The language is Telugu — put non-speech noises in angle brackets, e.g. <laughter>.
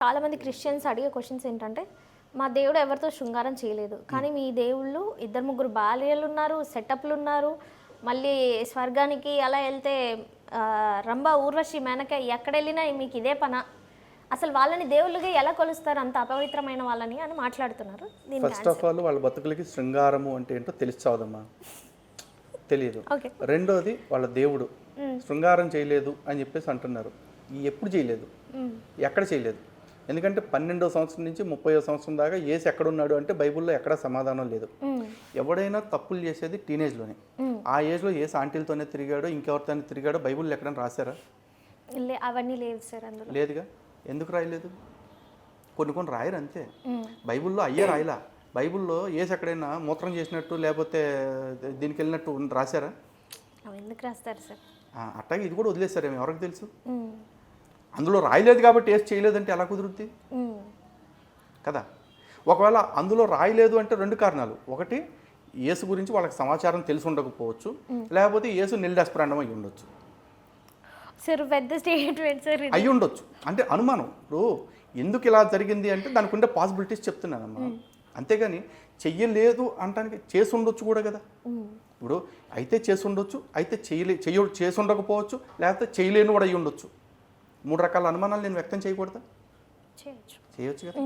చాలామంది క్రిస్టియన్స్ అడిగే క్వశ్చన్స్ ఏంటంటే మా దేవుడు ఎవరితో శృంగారం చేయలేదు. కానీ మీ దేవుళ్ళు ఇద్దరు ముగ్గురు భార్యలు ఉన్నారు సెటప్లు ఉన్నారు. మళ్ళీ స్వర్గానికి అలా వెళ్తే రంభ ఊర్వశి మేనక ఎక్కడ వెళ్ళినా మీకు ఇదే పన? అసలు వాళ్ళని దేవుళ్ళుగా ఎలా కొలుస్తారు? అంత అపవిత్రమైన వాళ్ళని? అని మాట్లాడుతున్నారు. ఫస్ట్ ఆఫ్ ఆల్ వాళ్ళ బతుకులకి శృంగారము అంటే ఏంటో తెలిసావదమ్మా తెలియదు. <laughs> రెండోది వాళ్ళ దేవుడు. శృంగారం చేయలేదు అని చెప్పేసి అంటున్నారు. ఎప్పుడు చేయలేదు. ఎక్కడ చేయలేదు. ఎందుకంటే పన్నెండో సంవత్సరం నుంచి ముప్పై సంవత్సరం దాకా ఏసు ఎక్కడ ఉన్నాడు అంటే బైబిల్లో ఎక్కడ సమాధానం లేదు. ఎవడైనా తప్పులు చేసేది టీనేజ్లోనే. ఆ ఏజ్లో ఏసు ఆంటీలతోనే తిరిగాడో ఇంకెవరితోనే తిరిగాడో బైబిల్లో ఎక్కడైనా రాశారా? అవన్నీ లేవు సార్ అందులో. లేదుగా? ఎందుకు రాయలేదు? కొన్ని కొన్ని రాయరు అంతే. బైబిల్లో అయ్యే రాయలా? బైబిల్లో ఏసు ఎక్కడైనా మూత్రం చేసినట్టు లేకపోతే దీనికి వెళ్ళినట్టు రాశారా? ఎందుకు రాస్తారు సార్? అట్టాగే ఇది కూడా వదిలేస్తారేమో ఎవరికి తెలుసు. అందులో రాయలేదు కాబట్టి ఏసు చేయలేదంటే ఎలా కుదురుద్ది. కదా? ఒకవేళ అందులో రాయలేదు అంటే రెండు కారణాలు. ఒకటి యేసు గురించి వాళ్ళకి సమాచారం తెలిసి ఉండకపోవచ్చు. లేకపోతే యేసు నిల్డాస్ప్రాండం అయి ఉండొచ్చు. సార్ పెద్ద స్టేట్మెంట్ సార్. అయి ఉండొచ్చు. అంటే అనుమానం. ఇప్పుడు ఎందుకు ఇలా జరిగింది అంటే దానికి ఉండే పాసిబిలిటీస్ చెప్తున్నానమ్మా. అంతేగాని చెయ్యలేదు అంటానికి చేసి ఉండొచ్చు కూడా కదా. ఇప్పుడు అయితే చేసి ఉండొచ్చు అయితే చేయలే చెయ్య చేసి ఉండకపోవచ్చు లేకపోతే చేయలేని కూడా అయి ఉండొచ్చు. మూడు రకాల అనుమానాలు నేను వ్యక్తం చేయకూడదా? చేయొచ్చు. కదా.